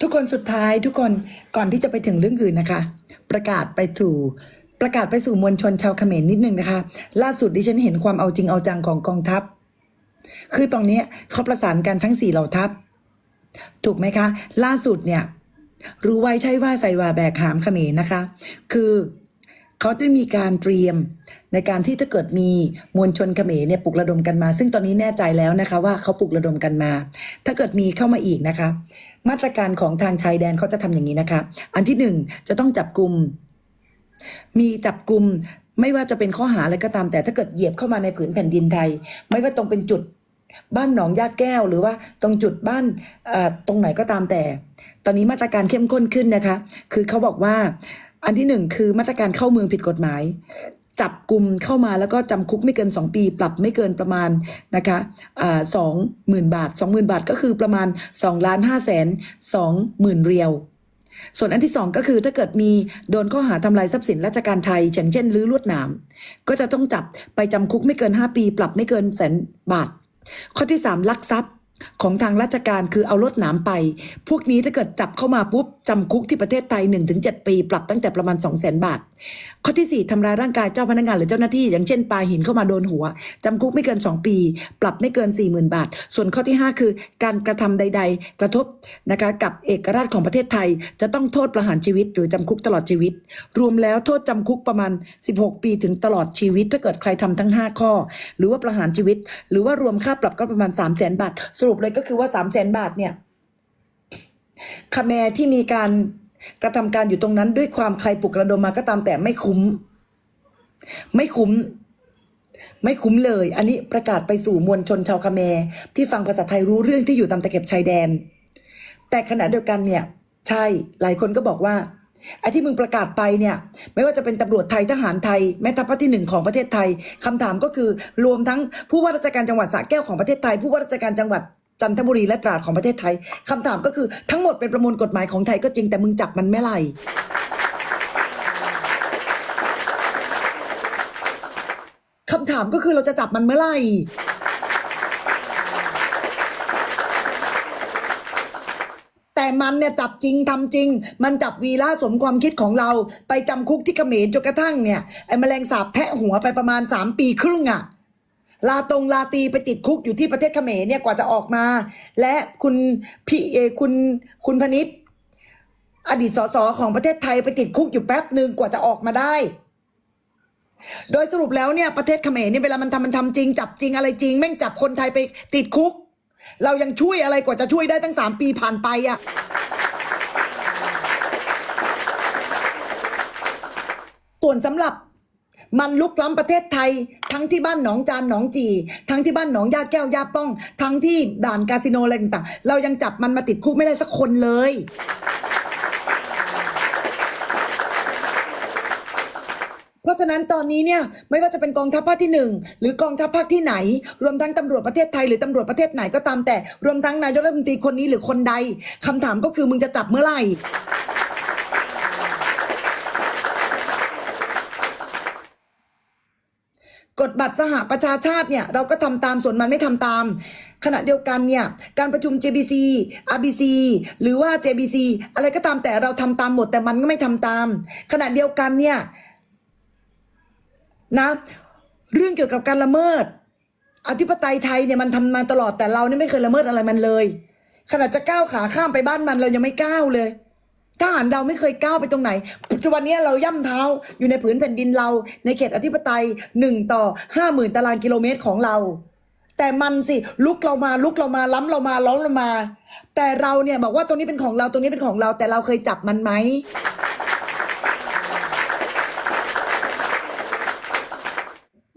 ทุกคนสุดท้ายทุกคนก่อนที่จะไปถึงเรื่องอื่นนะคะ ประกาศไปถูประกาศไปสู่มวลชนชาวเขมรนิดนึงนะคะ ล่าสุดดิฉันเห็นความเอาจริงเอาจังของกองทัพ คือตอนนี้เขาประสานกันทั้งสี่เหล่าทัพ ถูกไหมคะ ล่าสุดเนี่ย รู้ไว้ใช่ว่าใส่ว่าแบกหามเขมรนะคะ คือ เขาได้มีการเตรียมในการที่ถ้าเกิดมีมวลชนเขมรเนี่ยปลุกระดมกันมา ซึ่งตอนนี้แน่ใจแล้วนะคะว่าเขาปลุกระดมกันมา ถ้าเกิดมีเข้ามาอีกนะคะ มาตรการของทางชายแดนเขาจะทำอย่างนี้นะคะ อันที่หนึ่งจะต้องจับกลุ่มมีจับกลุ่มไม่ว่าจะเป็นข้อหาอะไรก็ตาม แต่ถ้าเกิดเหยียบเข้ามาในผืนแผ่นดินไทย ไม่ว่าตรงเป็นจุดบ้านหนองยาแก้ว หรือว่าตรงจุดบ้านตรงไหนก็ตามแต่ ตอนนี้มาตรการเข้มข้นขึ้นนะคะ คือเขาบอกว่า อันที่หนึ่งคือมาตรการเข้าเมืองผิดกฎหมาย จับกลุ่มเข้ามาแล้วก็จำคุกไม่เกิน 2 ปี ปรับไม่เกินประมาณนะคะสองหมื่นบาท 20,000 บาทก็คือประมาณ2ล้าน5แสน2หมื่นเรียวส่วนอันที่สองก็คือถ้าเกิดมีโดนข้อหาทำลายทรัพย์สินราชการไทยเช่นเช่นรื้อลวดหนาม ก็จะต้องจับไปจำคุกไม่เกิน 5 ปี ปรับไม่เกินแสนบาท ข้อที่ 3 ลักทรัพย์ ของทางราชการคือเอารถหนามไป พวกนี้ถ้าเกิดจับเข้ามาปุ๊บจำคุกที่ประเทศไทย 1-7 ปี ปรับตั้งแต่ประมาณ 2 0 0 0 0 0 บาท ข้อที่ 4ทำร้ายร่างกายเจ้าพนักงานหรือเจ้าหน้าที่ อย่างเช่นปาหินเข้ามาโดนหัว จำคุกไม่เกิน 2 ปี ปรับไม่เกิน 40,000 บาท ส่วนข้อที่ 5 คือ การกระทำใด ๆ กระทบนะคะกับเอกราชของประเทศไทย จะต้องโทษประหารชีวิต หรือจำคุกตลอดชีวิต รวมแล้วโทษจำคุกประมาณ 16 ปีถึงตลอดชีวิต ถ้าเกิดใครทำทั้ง 5 ข้อ หรือว่าประหารชีวิต หรือว่ารวมค่าปรับก็ประมาณ 3 0 0 0 0 0 บาทรุปเลยก็คือว่า3 0 0 0 0 0บาทเนี่ยคาแมที่มีการกระทำการอยู่ตรงนั้นด้วยความใครปลุกระดมมาก็ตามแต่ไม่คุ้ม ไม่คุ้ม ไม่คุ้มเลย อันนี้ประกาศไปสู่มวลชนชาวคาแมที่ฟังภาษาไทยรู้เรื่องที่อยู่ตามตะเข็บชายแดน แต่ขณะเดียวกันเนี่ย ใช่หลายคนก็บอกว่า ไอ้ที่มึงประกาศไปเนี่ย ไม่ว่าจะเป็นตำรวจไทยทหารไทยแม่ทัพภาคที่หนึ่งของประเทศไทยคำถามก็คือรวมทั้งผู้ว่าราชการจังหวัดสระแก้วของประเทศไทย ผู้ว่าราชการจังหวัดจันทบุรีและตราดของประเทศไทยคำถามก็คือทั้งหมดเป็นประมวลกฎหมายของไทยก็จริงแต่มึงจับมันไม่ไหร่คำถามก็คือเราจะจับมันเมื่อไหร่ แต่มันเนี่ยจับจริงทำจริง มันจับวีล่าสมความคิดของเรา ไปจำคุกที่เขมรจนกระทั่งเนี่ยไอ้แมลงสาบแทะหัวไปประมาณสามปีครึ่งอะลาตรงลาตีไปติดคุกอยู่ที่ประเทศเขมรเนี่ยกว่าจะออกมา และคุณพี่เอคุณคุณพนิษอดีตสสของประเทศไทยไปติดคุกอยู่แป๊บหนึ่งกว่าจะออกมาได้ โดยสรุปแล้วเนี่ยประเทศเขมรเนี่ยเวลามันทำมันทำจริง จับจริงอะไรจริง แม่งจับคนไทยไปติดคุก เรายังช่วยอะไรกว่าจะช่วยได้ตั้งสามปีผ่านไปอะ่ะส่วนสำหรับมันลุกล้ำประเทศไทย ทั้งที่บ้านหนองจานหนองจี ทั้งที่บ้านหนองยาแก้วยาป้อง ทั้งที่ด่านคาสิโนอะไรต่างๆเรายังจับมันมาติดคุกไม่ได้สักคนเลย เพราะฉะนั้นตอนนี้เนี่ยไม่ว่าจะเป็นกองทัพภาคที่หนึ่งหรือกองทัพภาคที่ไหน รวมทั้งตำรวจประเทศไทยหรือตำรวจประเทศไหนก็ตามแต่รวมทั้งนายกรัฐมนตรีคนนี้หรือคนใดคำถามก็คือมึงจะจับเมื่อไหร่กฎบัตรสหประชาชาติเนี่ยเราก็ทำตามส่วนมันไม่ทำตาม ขณะเดียวกันเนี่ยการประชุม JBC RBC หรือว่า JBC อะไรก็ตามแต่เราทำตามหมดแต่มันก็ไม่ทำตาม ขณะเดียวกันเนี่ย นะเรื่องเกี่ยวกับการละเมิด อธิปไตยไทยเนี่ยมันทำมาตลอดแต่เราเนี่ยไม่เคยละเมิดอะไรมันเลยขนาดจะก้าวขาข้ามไปบ้านมันเรายังไม่ก้าวเลยทหารเราไม่เคยก้าวไปตรงไหนปัจจุบันนี้เราย่ำเท้าอยู่ในผืนแผ่นดินเรา ในเขตอธิปไตยหนึ่งต่อห้าหมื่นตารางกิโลเมตรของเรา แต่มันสิลุกเรามาลุกเรามาล้ำเรามาล้อมเรามา แต่เราเนี่ยบอกว่าตรงนี้เป็นของเราตรงนี้เป็นของเรา แต่เราเคยจับมันไหม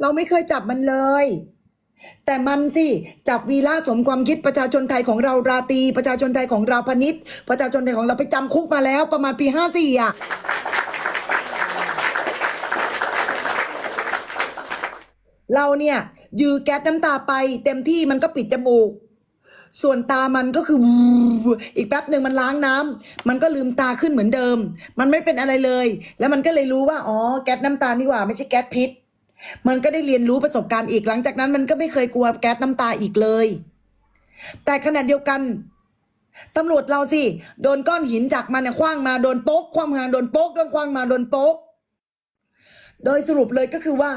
เราไม่เคยจับมันเลย แต่มันสิจับวีล่าสมความคิดประชาชนไทยของเราราตีประชาชนไทยของเราพนิษฐ์ประชาชนไทยของเราไปจำคุกมาแล้วประมาณปีห้าสี่อะเราเนี่ยยือแก๊สน้ำตาไป เต็มที่มันก็ปิดจมูก ส่วนตามันก็คือวอีกแป๊บหนึ่งมันล้างน้ำมันก็ลืมตาขึ้นเหมือนเดิม มันไม่เป็นอะไรเลย แล้วมันก็เลยรู้ว่าอ๋อแก๊สน้ำตานี่หว่าไม่ใช่แก๊สพิษ มันก็ได้เรียนรู้ประสบการณ์อีกหลังจากนั้นมันก็ไม่เคยกลัวแก๊สน้ำตาอีกเลย แต่ขณะเดียวกันตำรวจเราสิ โดนก้อนหินจากมันเนี่ยคว้างมาโดนโป๊กคว้างมาโดนโป๊กโดนคว้างมาโดนโป๊กโดยสรุปเลยก็คือว่า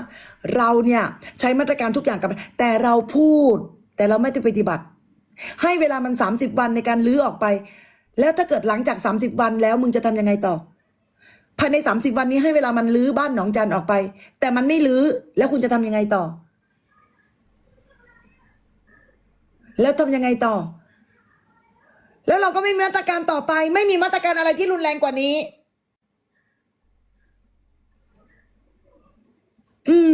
เราเนี่ยใช้มาตรการทุกอย่างกับ แต่เราพูด แต่เราไม่ได้ปฏิบัติ ให้เวลามันสามสิบวันในการลื้อออกไป แล้วถ้าเกิดหลังจากสามสิบวันแล้วมึงจะทำยังไงต่อ ภายในสามสิบวันนี้ให้เวลามันลื้อบ้านหนองจันออกไป แต่มันไม่ลื้อแล้วคุณจะทำยังไงต่อ แล้วทำยังไงต่อ แล้วเราก็ไม่มีมาตรการต่อไป ไม่มีมาตรการอะไรที่รุนแรงกว่านี้ อืม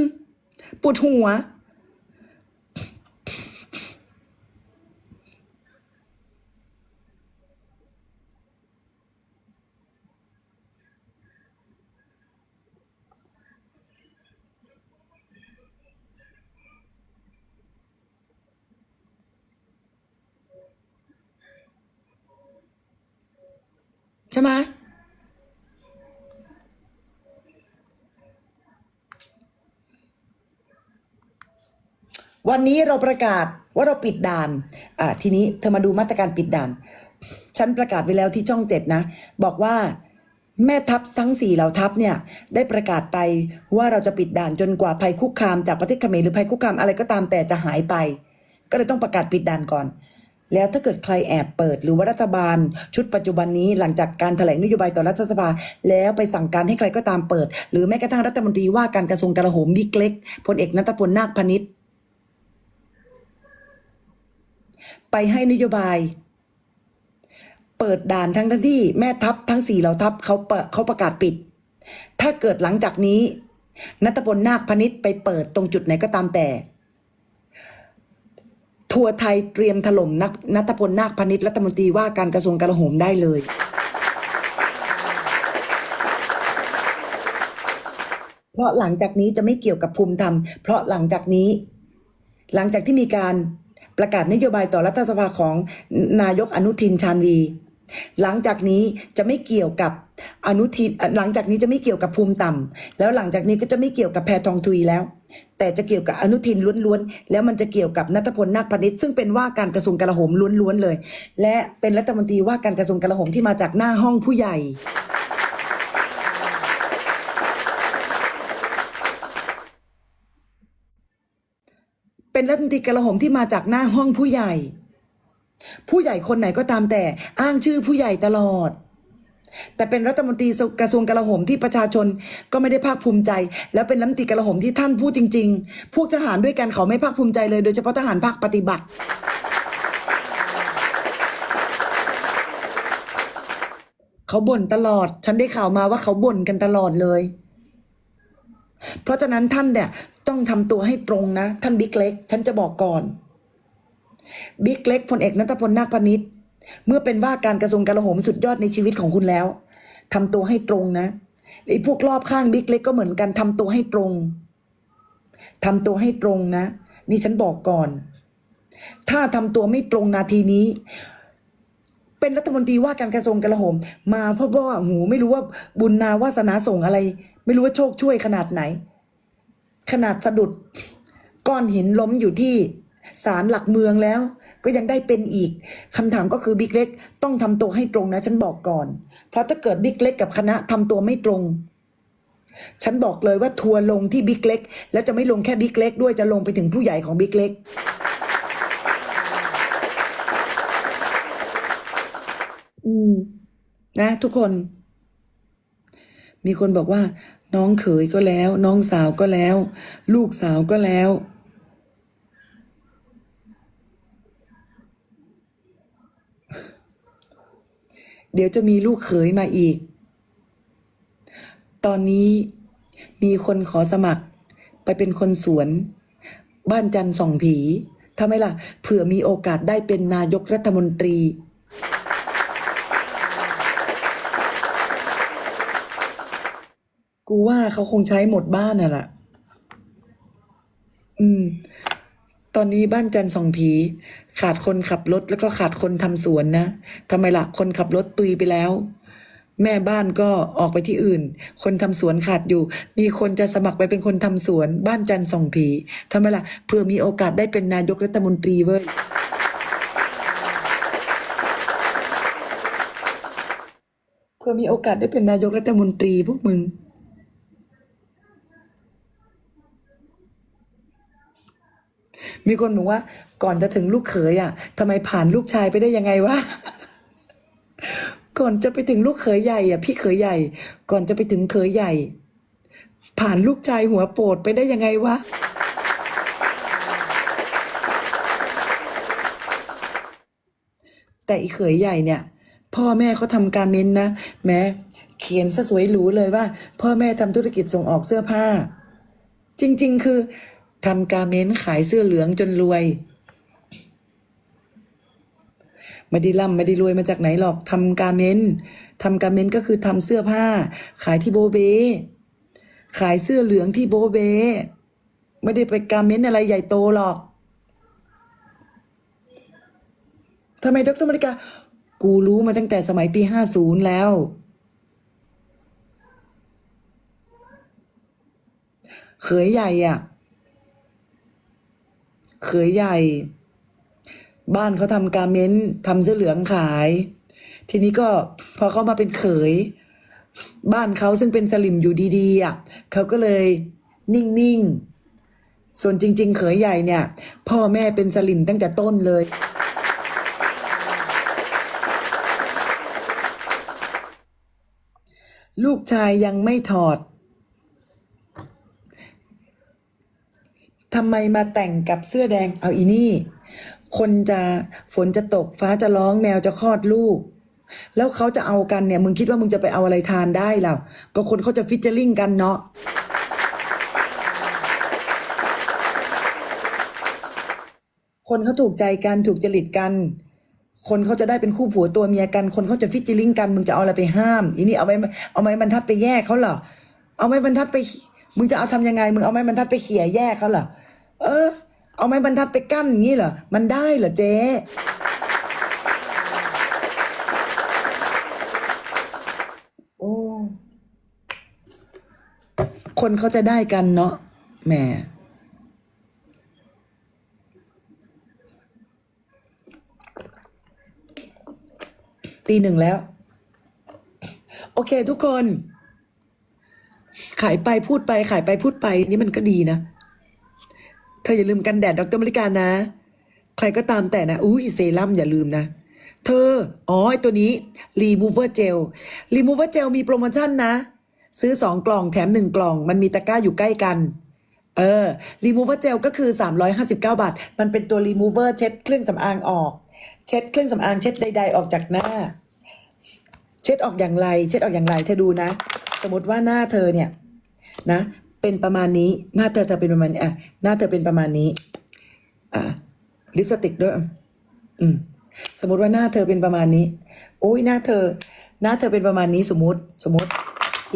ปวดหัว ช่ไหมวันนี้เราประกาศว่าเราปิดด่าน อ่า ทีนี้เธอมาดูมาตรการปิดด่าน ฉันประกาศไว้แล้วที่ช่องเจ็ดนะ บอกว่าแม่ทัพทั้งสี่เหล่าทัพเนี่ย ได้ประกาศไปว่าเราจะปิดด่านจนกว่าภัยคุกคามจากประเทศเขมรหรือภัยคุกคามอะไรก็ตามแต่จะหายไป ก็เลยต้องประกาศปิดด่านก่อน แล้วถ้าเกิดใครแอบเปิดหรือว่ารัฐบาล ชุดปัจจุบันนี้หลังจากการแถลงนโยบายต่อรัฐสภา แล้วไปสั่งการให้ใครก็ตามเปิด หรือแม้กระทั่งรัฐมนตรีว่าการกระทรวงกลาโหมบิ๊กเล็กพลเอกนัทพลนาคพนิษฐ์ไปให้นโยบาย เปิดด่านทั้งที่แม่ทัพทั้งสี่เหล่าทัพเขาเปิดเขาประกาศปิด ถ้าเกิดหลังจากนี้นัทพลนาคพนิษฐ์ไปเปิดตรงจุดไหนก็ตามแต่ ทัวร์ไทยเตรียมถล่มนักนัทพลนาคพนิษฐ์รัฐมนตรีว่าการกระทรวงกลาโหมได้เลย เพราะหลังจากนี้จะไม่เกี่ยวกับภูมิธรรม เพราะหลังจากนี้ หลังจากที่มีการประกาศนโยบายต่อรัฐสภาของนายกอนุทินชาญวี หลังจากนี้จะไม่เกี่ยวกับอนุทินหลังจากนี้จะไม่เกี่ยวกับภูมิต่ำแล้วหลังจากนี้ก็จะไม่เกี่ยวกับแพทองทุยแล้ว แต่จะเกี่ยวกับอนุทินล้วนๆแล้วมันจะเกี่ยวกับนัทพลนาคพาณิชย์ซึ่งเป็นว่าการกระทรวงกลาโหมล้วนๆเลย และเป็นรัฐมนตรีว่าการกระทรวงกลาโหมที่มาจากหน้าห้องผู้ใหญ่เป็นรัฐมนตรีกลาโหมที่มาจากหน้าห้องผู้ใหญ่ ผู้ใหญ่คนไหนก็ตามแต่อ้างชื่อผู้ใหญ่ตลอด แต่เป็นรัฐมนตรีกระทรวงกลาโหมที่ประชาชนก็ไม่ได้ภาคภูมิใจ แล้วเป็นรัฐมนตรีกลาโหมที่ท่านพูดจริง ๆ พวกทหารด้วยกันเขาไม่ภาคภูมิใจเลยโดยเฉพาะทหารภาคปฏิบัติ เขาบ่นตลอด ฉันได้ข่าวมาว่าเขาบ่นกันตลอดเลย เพราะฉะนั้นท่านเนี่ยต้องทำตัวให้ตรงนะ ท่านบิ๊กเล็ก ฉันจะบอกก่อน บิ๊กเล็กพลเอกนัทพลนาคพนิชย์เมื่อเป็นว่าการกระทรวงกลาโหมสุดยอดในชีวิตของคุณแล้วทำตัวให้ตรงนะไอ้พวกรอบข้างบิ๊กเล็กก็เหมือนกันทำตัวให้ตรงทำตัวให้ตรงนะ นี่ฉันบอกก่อน ถ้าทำตัวไม่ตรงนาทีนี้ เป็นรัฐมนตรีว่าการกระทรวงกลาโหม มาเพราะว่าหูไม่รู้ว่าบุญนาวาสนาส่งอะไร ไม่รู้ว่าโชคช่วยขนาดไหน ขนาดสะดุดก้อนหินล้มอยู่ที่ ศาลหลักเมืองแล้ว ก็ยังได้เป็นอีกคำถามก็คือบิ๊กเล็ก ต้องทำตัวให้ตรงนะ ฉันบอกก่อน เพราะถ้าเกิดบิ๊กเล็กกับคณะทำตัวไม่ตรง ฉันบอกเลยว่าทัวร์ลงที่บิ๊กเล็ก แล้วจะไม่ลงแค่บิ๊กเล็ก ด้วยจะลงไปถึงผู้ใหญ่ของบิ๊กเล็กอืมนะ ทุกคน มีคนบอกว่า น้องเขยก็แล้ว น้องสาวก็แล้ว ลูกสาวก็แล้ว เดี๋ยวจะมีลูกเขยมาอีก ตอนนี้มีคนขอสมัคร ไปเป็นคนสวน บ้านจันทร์ส่องผีทำไมล่ะ เผื่อมีโอกาสได้เป็นนายกรัฐมนตรี กูว่าเขาคงใช้หมดบ้านน่ะล่ะ อืม ตอนนี้บ้านจันทร์สองผี ขาดคนขับรถแล้วก็ขาดคนทำสวนนะทำไมล่ะคนขับรถตุยไปแล้ว แม่บ้านก็ออกไปที่อื่น คนทำสวนขาดอยู่ มีคนจะสมัครไปเป็นคนทำสวน บ้านจันทร์สองผีทำไมล่ะเพื่อมีโอกาสได้เป็นนายกรัฐมนตรีเว้ยเพื่อมีโอกาสได้เป็นนายกรัฐมนตรีพวกมึง มีคนบอกว่าก่อนจะถึงลูกเขยอะทำไมผ่านลูกชายไปได้ยังไงวะก่อนจะไปถึงลูกเขยใหญ่อะพี่เขยใหญ่ ก่อนจะไปถึงเขยใหญ่ ผ่านลูกชายหัวโปดไปได้ยังไงวะแต่อีเขยใหญ่เนี่ย พ่อแม่เขาทำการเมนนะแม้เขียนซะสวยหรูเลยว่า พ่อแม่ทำธุรกิจส่งออกเสื้อผ้า จริง ๆ คือ ทำการเมนขายเสื้อเหลืองจนรวย ไม่ได้ร่ำไม่ได้รวยมาจากไหนหรอกทำการเมนทำการเมนก็คือทำเสื้อผ้า ขายที่โบเบ ขายเสื้อเหลืองที่โบเบ ไม่ได้ไปการเมนอะไรใหญ่โตหรอกทำไมดรมริกา กูรู้มาตั้งแต่สมัยปีห้าศูนย์แล้วเขยใหญ่อะ เขยใหญ่ บ้านเขาทำการเม้นทำเสื้อเหลืองขาย ทีนี้ก็พอเขามาเป็นเขย บ้านเขาซึ่งเป็นสลิมอยู่ดีๆอะเขาก็เลยนิ่งๆ ส่วนจริง ๆ เขยใหญ่เนี่ย พ่อแม่เป็นสลิมตั้งแต่ต้นเลยลูกชายยังไม่ถอด ทำไมมาแต่งกับเสื้อแดงเอาอีนี่ คนจะฝนจะตกฟ้าจะร้องแมวจะคลอดลูก แล้วเขาจะเอากันเนี่ย มึงคิดว่ามึงจะไปเอาอะไรทานได้ล่ะก็คนเขาจะฟิชเจอริงกันเนาะคนเขาถูกใจกันถูกจริตกัน คนเขาจะได้เป็นคู่ผัวตัวเมียกัน คนเขาจะฟิชเจอริงกันมึงจะเอาอะไรไปห้ามอีนี่เอาไม้เอาไม้บรรทัดไปแยกเขาเหรอเอาไม้บรรทัดไปมึงจะเอาทำยังไง มึงเอาไม้บรรทัดไปเขี่ยแยกเขาเหรอ เออ เอาไม้บรรทัดไปกั้นอย่างนี้เหรอ มันได้เหรอเจ๊โอ้คนเขาจะได้กันเนาะแหมตีหนึ่งแล้ว โอเคทุกคน ขายไปพูดไปขายไปพูดไปนี่มันก็ดีนะ ธออย่าลืมกันแดดดรมริกานะ ใครก็ตามแต่นะ อุ้ยเซรั่มอย่าลืมนะ เธอ อ๋อไอตัวนี้ Remover Gel Remover Gel มีโปรโมชั่นนะ ซื้อสองกล่องแถมหนึ่งกล่อง มันมีตะกร้าอยู่ใกล้กัน เออ Remover Gel ก็คือ 359 บาท มันเป็นตัว Remover เช็ดเครื่องสำอางออก เช็ดเครื่องสำอางเช็ดใด ๆ ออกจากหน้า เช็ดออกอย่างไร เช็ดออกอย่างไร เธอดูนะ สมมติว่าหน้าเธอเนี่ยนะ เป็นประมาณนี้ หน้าเธอเธอเป็นประมาณนี้อะหน้าเธอเป็นประมาณนี้ อะลิปสติกด้วย อืม สมมติว่าหน้าเธอเป็นประมาณนี้ โอ้ยหน้าเธอ หน้าเธอเป็นประมาณนี้สมมติ สมมติ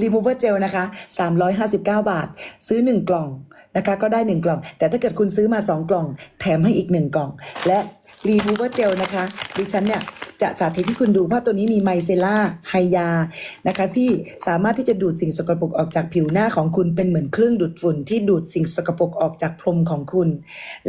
remover gel นะคะ 359 บาท ซื้อ 1 กล่องนะคะ ก็ได้ 1 กล่อง แต่ถ้าเกิดคุณซื้อมา 2 กล่อง แถมให้อีก 1 กล่อง และ remover gel นะคะดิฉันเนี่ยจะสาธิตให้คุณดูเพราะตัวนี้มีไมเซล่าไฮยานะคะที่สามารถที่จะดูดสิ่งสกปรกออกจากผิวหน้าของคุณเป็นเหมือนเครื่องดูดฝุ่นที่ดูดสิ่งสกปรกออกจากพรมของคุณ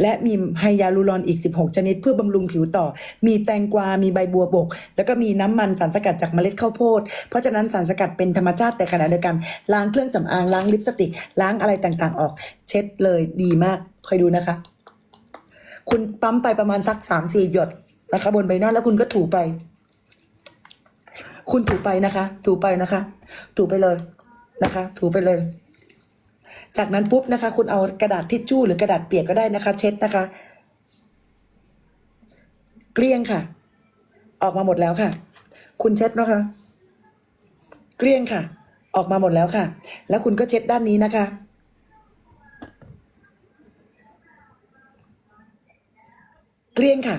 และมีไฮยาลูรอนอีก 16 ชนิดเพื่อบำรุงผิวต่อ มีแตงกวา มีใบบัวบก แล้วก็มีน้ำมันสารสกัดจากเมล็ดข้าวโพด เพราะฉะนั้นสารสกัดเป็นธรรมชาติแต่ขณะเดียวกันล้างเครื่องสำอางล้างลิปสติกล้างอะไรต่างๆออก เช็ดเลยดีมากคอยดูนะคะ คุณปั๊มไปประมาณสักสามสี่หยดนะคะ บนใบหน้าแล้วคุณก็ถูไป คุณถูไปนะคะ ถูไปนะคะ ถูไปเลยนะคะ ถูไปเลย จากนั้นปุ๊บนะคะ คุณเอากระดาษทิชชู่หรือกระดาษเปียกก็ได้นะคะ เช็ดนะคะ เกลี้ยงค่ะ ออกมาหมดแล้วค่ะ คุณเช็ดนะคะ เกลี้ยงค่ะ ออกมาหมดแล้วค่ะ แล้วคุณก็เช็ดด้านนี้นะคะ เกลี้ยงค่ะ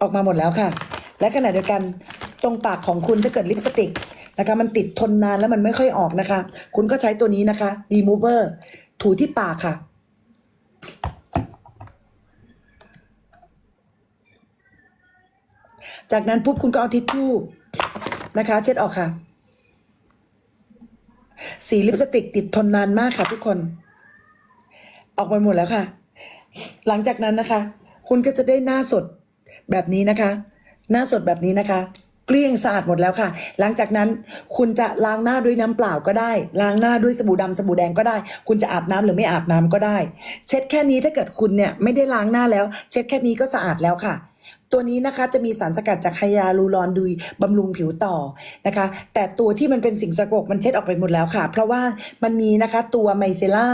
ออกมาหมดแล้วค่ะ และขณะเดียวกันตรงปากของคุณถ้าเกิดลิปสติกนะคะมันติดทนนานแล้วมันไม่ค่อยออกนะคะ คุณก็ใช้ตัวนี้นะคะ remover ถูที่ปากค่ะ จากนั้นปุ๊บคุณก็เอาทิชชู่นะคะ เช็ดออกค่ะ สีลิปสติกติดทนนานมากค่ะทุกคน ออกไปหมดแล้วค่ะ หลังจากนั้นนะคะ คุณก็จะได้หน้าสดแบบนี้นะคะ หน้าสดแบบนี้นะคะ เกลี้ยงสะอาดหมดแล้วค่ะ หลังจากนั้นคุณจะล้างหน้าด้วยน้ำเปล่าก็ได้ ล้างหน้าด้วยสบู่ดำสบู่แดงก็ได้ คุณจะอาบน้ำหรือไม่อาบน้ำก็ได้ เช็ดแค่นี้ถ้าเกิดคุณเนี่ยไม่ได้ล้างหน้าแล้ว เช็ดแค่นี้ก็สะอาดแล้วค่ะตัวนี้นะคะจะมีสารสกัดจากไฮยาลูรอนดุยบำรุงผิวต่อนะคะ แต่ตัวที่มันเป็นสิ่งสกปรกมันเช็ดออกไปหมดแล้วค่ะ เพราะว่ามันมีนะคะตัวไมเซล่า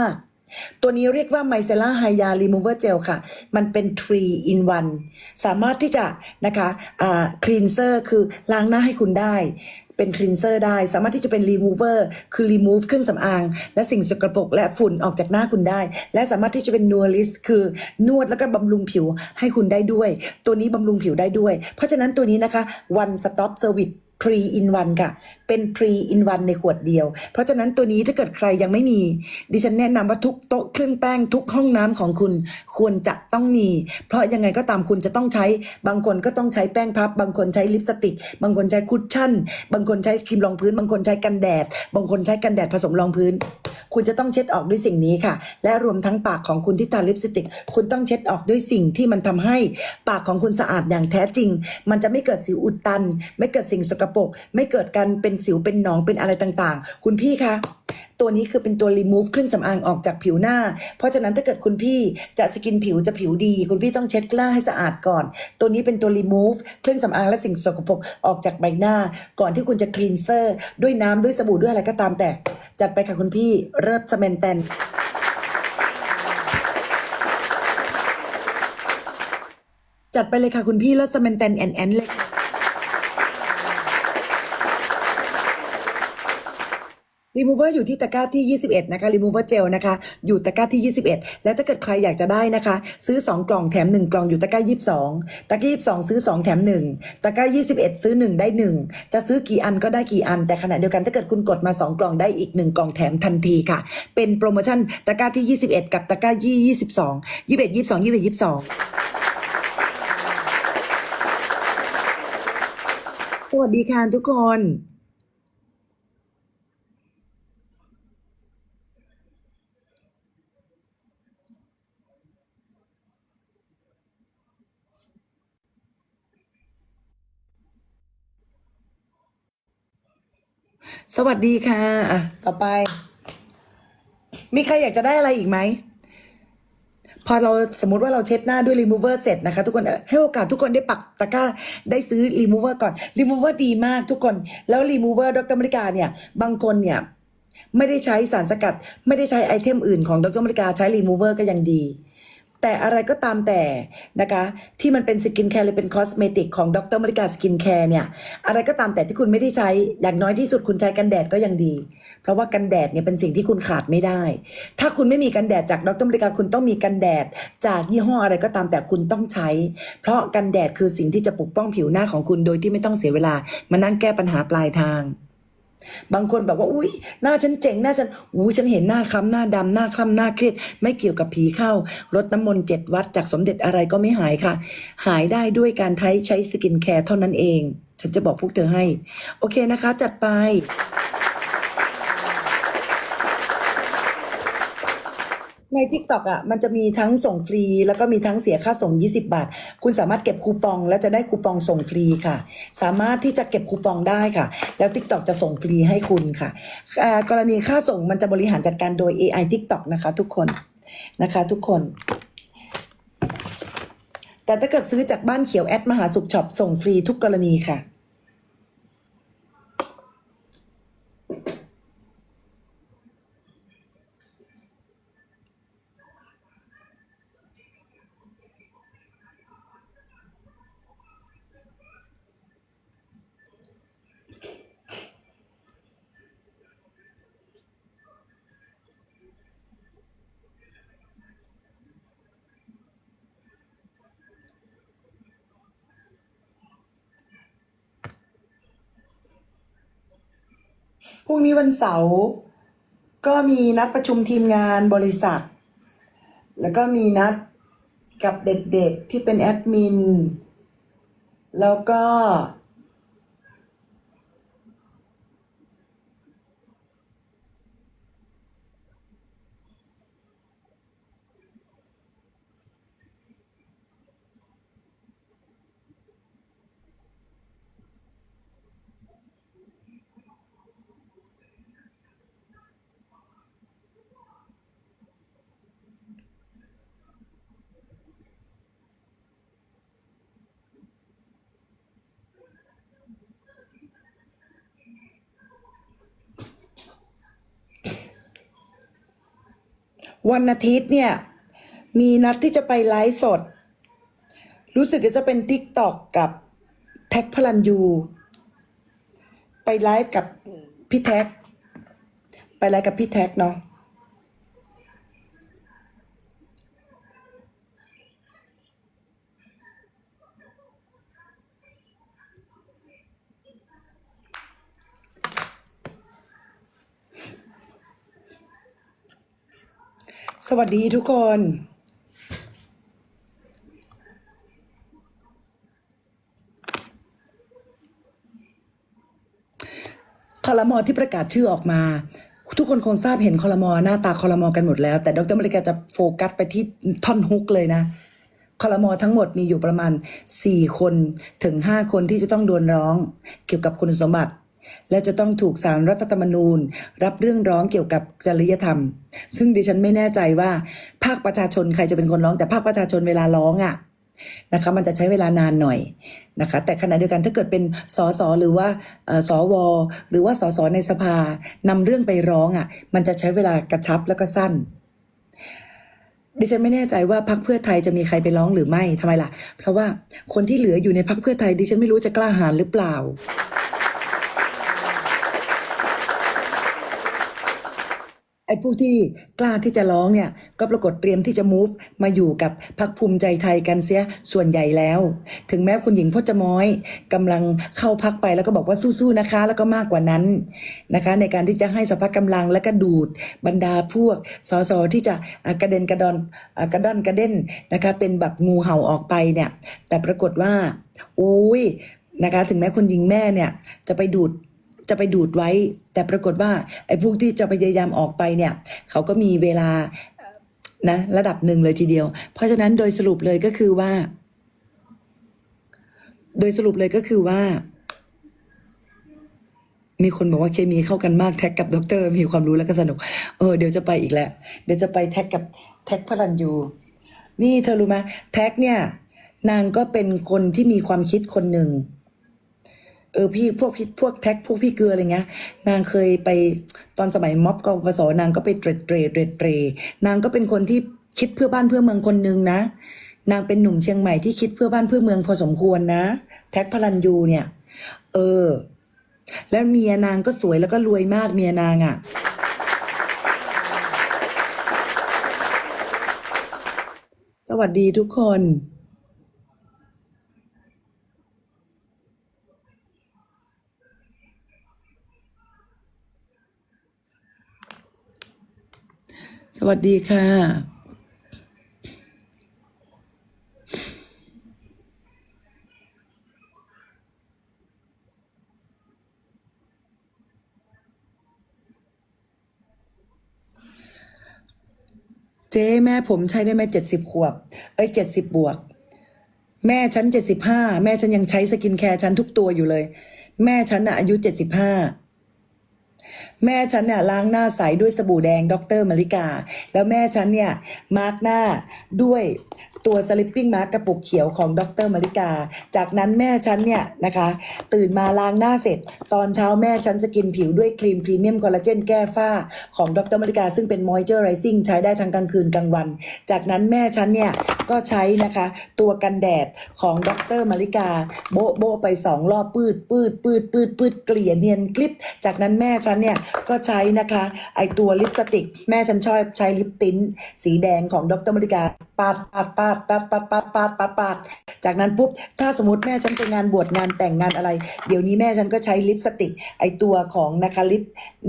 ตัวนี้เรียกว่าไมเซล่าไฮยารีมูเวอร์เจลค่ะ มันเป็น 3 in 1 สามารถที่จะนะคะอ่าคลีนเซอร์คือล้างหน้าให้คุณได้ เป็นคลีนเซอร์ได้ สามารถที่จะเป็นรีมูเวอร์คือรีมูฟเครื่องสำอาง และสิ่งสกปรกและฝุ่นออกจากหน้าคุณได้ และสามารถที่จะเป็นนัวลิสคือนวดแล้วก็บำรุงผิวให้คุณได้ด้วย ตัวนี้บำรุงผิวได้ด้วย เพราะฉะนั้นตัวนี้นะคะ one stop service 3 in 1 ค่ะ เป็น 3 in 1 ในขวดเดียว เพราะฉะนั้นตัวนี้ถ้าเกิดใครยังไม่มี ดิฉันแนะนำว่าทุกโต๊ะเครื่องแป้งทุกห้องน้ำของคุณควรจะต้องมี เพราะยังไงก็ตามคุณจะต้องใช้ บางคนก็ต้องใช้แป้งพับ บางคนใช้ลิปสติก บางคนใช้คุชชั่น บางคนใช้ครีมรองพื้น บางคนใช้กันแดด บางคนใช้กันแดดผสมรองพื้น คุณจะต้องเช็ดออกด้วยสิ่งนี้ค่ะ และรวมทั้งปากของคุณที่ทาลิปสติก คุณต้องเช็ดออกด้วยสิ่งที่มันทำให้ ปากของคุณสะอาดอย่างแท้จริง มันจะไม่เกิดสิวอุดตัน ไม่เกิดสิ่งสกปรกไม่เกิดการเป็นสิวเป็นหนองเป็นอะไรต่างๆ คุณพี่คะตัวนี้คือเป็นตัว remove เครื่องสำอางออกจากผิวหน้า เพราะฉะนั้นถ้าเกิดคุณพี่จะสกินผิวจะผิวดี คุณพี่ต้องเช็ดหน้าให้สะอาดก่อน ตัวนี้เป็นตัว remove เครื่องสำอางและสิ่งสกปรกออกจากใบหน้า ก่อนที่คุณจะ cleanser ด้วยน้ำด้วยสบู่ด้วยอะไรก็ตามแต่ จัดไปค่ะคุณพี่เริ่มสเมนแตนจัดไปเลยค่ะคุณพี่เลิศสเมนแตนแอนแอนเลยค่ะ รีมูเวอร์อยู่ที่ตะกร้าที่ 21 นะคะรีมูเวอร์เจลนะคะ อยู่ตะกร้าที่ 21 และถ้าเกิดใครอยากจะได้นะคะ ซื้อ 2 กล่องแถม 1 กล่องอยู่ตะกร้า 22 ตะกร้า 22 ซื้อ 2 แถม 1 ตะกร้า 21 ซื้อ 1 ได้ 1 จะซื้อกี่อันก็ได้กี่อัน แต่ขณะเดียวกันถ้าเกิดคุณกดมา 2 กล่องได้อีก 1 กล่องแถมทันทีค่ะ เป็นโปรโมชั่นตะกร้าที่ 21 กับตะกร้า 22 21 22 21 22สวัสดีค่ะทุกคน สวัสดีค่ะอะ ต่อไป มีใครอยากจะได้อะไรอีกไหม พอเราสมมติว่าเราเช็ดหน้าด้วยรีมูเวอร์เสร็จนะคะ ทุกคนให้โอกาสทุกคนได้ปักตะกร้าได้ซื้อรีมูเวอร์ก่อนรีมูเวอร์ดีมากทุกคน แล้วรีมูเวอร์ดรมริกาเนี่ย บางคนเนี่ย ไม่ได้ใช้สารสกัด ไม่ได้ใช้ไอเทมอื่นของดรมริกาใช้รีมูเวอร์ก็ยังดี แต่อะไรก็ตามแต่นะคะ ที่มันเป็นสกินแคร์หรือเป็นคอสเมติกของดรมริกาสกินแคร์เนี่ย อะไรก็ตามแต่ที่คุณไม่ได้ใช้ อย่างน้อยที่สุดคุณใช้กันแดดก็ยังดี เพราะว่ากันแดดเนี่ยเป็นสิ่งที่คุณขาดไม่ได้ ถ้าคุณไม่มีกันแดดจากดรมริกาคุณต้องมีกันแดด จากยี่ห้ออะไรก็ตามแต่คุณต้องใช้ เพราะกันแดดคือสิ่งที่จะปกป้องผิวหน้าของคุณโดยที่ไม่ต้องเสียเวลามานั่งแก้ปัญหาปลายทาง บางคนแบบว่า อุ้ยหน้าฉันเจ๋งหน้าฉันอู้ฉันเห็นหน้าคล้ำหน้าดำหน้าคล้ำหน้าเครียดไม่เกี่ยวกับผีเข้ารดน้ำมนต์เจ็ดวัดจากสมเด็จอะไรก็ไม่หายค่ะ หายได้ด้วยการใช้ใช้สกินแคร์เท่านั้นเอง ฉันจะบอกพวกเธอให้ โอเคนะคะ จัดไป ใน t ิ k t o k อะมันจะมีทั้งส่งฟรี แล้วก็มีทั้งเสียค่าส่ง 20 บาท คุณสามารถเก็บคูปองแล้วจะได้คูปองส่งฟรีค่ะ สามารถที่จะเก็บคูปองได้ค่ะ แล้ว TikTok จะส่งฟรีให้คุณค่ะอ่ากรณีค่าส่งมันจะบริหารจัดการโดย AI TikTok นะคะทุกคนนะคะทุกคน แต่ถ้าเกิดซื้อจากบ้านเขียวแอดมหาสุขช็อปส่งฟรีทุกกรณีค่ะ พรุ่งนี้วันเสาร์ก็มีนัดประชุมทีมงานบริษัท แล้วก็มีนัดกับเด็กๆที่เป็นแอดมิน แล้วก็ วันอาทิตย์เนี่ย มีนัดที่จะไปไลฟ์สด รู้สึกจะเป็นทิกตอกกับแท็กพลันยู ไปไลฟ์กับพี่แท็ก ไปไลฟ์กับพี่แท็กเนาะ สวัสดีทุกคน คอรมอที่ประกาศชื่อออกมา ทุกคนคงทราบเห็นคอรมอหน้าตาคอรมอกันหมดแล้ว แต่ดรมริกาจะโฟกัสไปที่ท่อนฮุกเลยนะคอรมอทั้งหมดมีอยู่ประมาณ 4 คนถึง 5 คนที่จะต้องโดนร้อง เกี่ยวกับคุณสมบัติ และจะต้องถูกสารรัฐธรรมนูญ รับเรื่องร้องเกี่ยวกับจริยธรรม ซึ่งดิฉันไม่แน่ใจว่า ภาคประชาชนใครจะเป็นคนร้องแต่ภาคประชาชนเวลาร้องอะ่ะนะคะมันจะใช้เวลานานหน่อยนะคะ แต่ขณะเดียวกันถ้าเกิดเป็นสสหรือว่าเอ่อสวหรือว่าสสในสภานำเรื่องไปร้องอะ มันจะใช้เวลากระชับแล้วก็สั้นดิฉันไม่แน่ใจว่าพักเพื่อไทยจะมีใครไปร้องหรือไม่ทำไมล่ะ เพราะว่าคนที่เหลืออยู่ในพักเพื่อไทยดิฉันไม่รู้จะกล้าหาญหรือเปล่า ไอ้ผู้ที่กล้าที่จะร้องเนี่ยก็ปรากฏเตรียมที่จะ move มาอยู่กับพักภูมิใจไทยกันเสียส่วนใหญ่แล้ว ถึงแม้คุณหญิงพจม้อยกำลังเข้าพักไปแล้วก็บอกว่าสู้ๆนะคะ แล้วก็มากกว่านั้นนะคะ ในการที่จะให้สภาพกำลังและก็ดูดบรรดาพวกสสที่จะกระเด็นกระดอนกระดอนกระเด้นนะคะเป็นแบบงูเห่าออกไปเนี่ยแต่ปรากฏว่าอุ้ยนะคะถึงแม้คุณหญิงแม่เนี่ยจะไปดูด จะไปดูดไว้ แต่ปรากฏว่าไอ้พวกที่จะพยายามออกไปเนี่ย เขาก็มีเวลานะระดับหนึ่งเลยทีเดียว เพราะฉะนั้นโดยสรุปเลยก็คือว่า โดยสรุปเลยก็คือว่า มีคนบอกว่าเคมีเข้ากันมากแท็กกับดอกเตอรมีความรู้แล้วก็สนุก เออเดี๋ยวจะไปอีกแล้วเดี๋ยวจะไปแท็กกับแท็กพลันยูนี่เธอรู้ไหมแท็กเนี่ย นางก็เป็นคนที่มีความคิดคนหนึ่ง เออพี่พวกพี่พวกแท็กพวกพี่เกลืออะไรเงี้ย นางเคยไปตอนสมัยม็อบกปปสนางก็ไปเตรดเตรดเตรดเตรนางก็เป็นคนที่คิดเพื่อบ้านเพื่อเมืองคนหนึ่งนะ นางเป็นหนุ่มเชียงใหม่ที่คิดเพื่อบ้านเพื่อเมืองพอสมควรนะ แท็กพลันยูเนี่ย เออ แล้วเมียนางก็สวยแล้วก็รวยมากเมียนางอะ่ะสวัสดีทุกคน สวัสดีค่ะ เจ๊แม่ผมใช้ได้ไหมเจ็ดสิบขวบ เอ้ยเจ็ดสิบบวก แม่ฉันเจ็ดสิบห้าแม่ฉันยังใช้สกินแคร์ฉันทุกตัวอยู่เลย แม่ฉันน่ะอายุเจ็ดสิบห้า แม่ฉันเนี่ยล้างหน้าใสด้วยสบู่แดงดรมาริกา แล้วแม่ฉันเนี่ยมาร์กหน้าด้วยตัวสลิปปิ้งมาร์กกระปุกเขียวของดรมาริกา จากนั้นแม่ฉันเนี่ยนะคะ ตื่นมาล้างหน้าเสร็จ ตอนเช้าแม่ฉันสกินผิวด้วยครีมพรีเมียมคอลลาเจนแก้ฝ้าของดรมาริกา ซึ่งเป็นมอยเจอร์ไรซิ่งใช้ได้ทั้งกลางคืนกลางวัน จากนั้นแม่ฉันเนี่ยก็ใช้นะคะตัวกันแดดของดรมาริกา โบโบไปสองรอบปืดปืดปืดปืดปืดเกลี่ยเนียนคลิป จากนั้นแม่ฉันเนี่ยก็ใช้นะคะ ไอตัวลิปสติก แม่ฉันชอบใช้ลิปติ้นสีแดงของดรมาริกาปาดปาดปาดปาดปาดปาดปาดปาดปาดจากนั้นปุ๊บ ถ้าสมมติแม่ฉันไปงานบวชงานแต่งงานอะไร เดี๋ยวนี้แม่ฉันก็ใช้ลิปสติก ไอตัวของนะคะลิป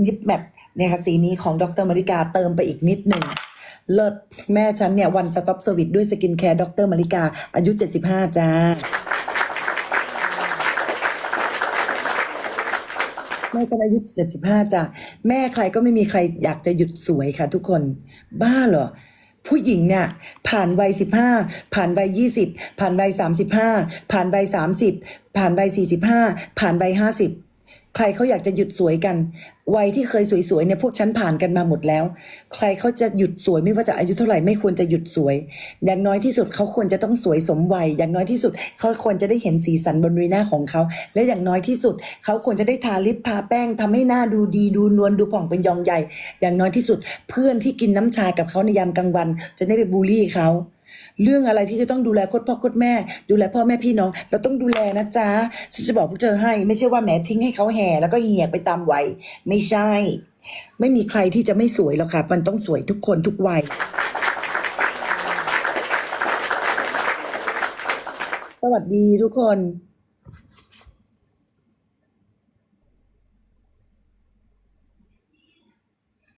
ลิปแมทเนี่ยค่ะสีนี้ของดรมาริกาเติมไปอีกนิดหนึ่งเลิศแม่ฉันเนี่ยวันสต็อปเซอร์วิสด้วยสกินแคร์ดรมาริกา อายุ 75 จ้า แม่ฉันอายุ75จ้ะแม่ใครก็ไม่มีใครอยากจะหยุดสวยค่ะ ทุกคน บ้าเหรอผู้หญิงเนี่ยผ่านวัย15ผ่านวัย20ผ่านวัย35ผ่านวัย30ผ่านวัย45ผ่านวัย50 ใครเขาอยากจะหยุดสวยกัน วัยที่เคยสวยๆเนี่ยพวกฉันผ่านกันมาหมดแล้ว ใครเขาจะหยุดสวยไม่ว่าจะอายุเท่าไหร่ไม่ควรจะหยุดสวย อย่างน้อยที่สุดเขาควรจะต้องสวยสมวัย อย่างน้อยที่สุดเขาควรจะได้เห็นสีสันบนใบหน้าของเขา และอย่างน้อยที่สุดเขาควรจะได้ทาลิปทาแป้งทำให้หน้าดูดีดูนวลดูผ่องเป็นยองใหญ่ อย่างน้อยที่สุดเพื่อนที่กินน้ำชากับเขาในยามกลางวัน จะได้ไปบูลลี่เขา เรื่องอะไรที่จะต้องดูแลคดพ่อคดแม่ ดูแลพ่อแม่พี่น้อง เราต้องดูแลนะจ๊ะฉันจะบอกพวกเธอให้ ไม่ใช่ว่าแหมทิ้งให้เขาแห่แล้วก็เหี่ยไปตามวัยไม่ใช่ ไม่มีใครที่จะไม่สวยหรอกค่ะ มันต้องสวยทุกคนทุกวัยสวัสดีทุกคน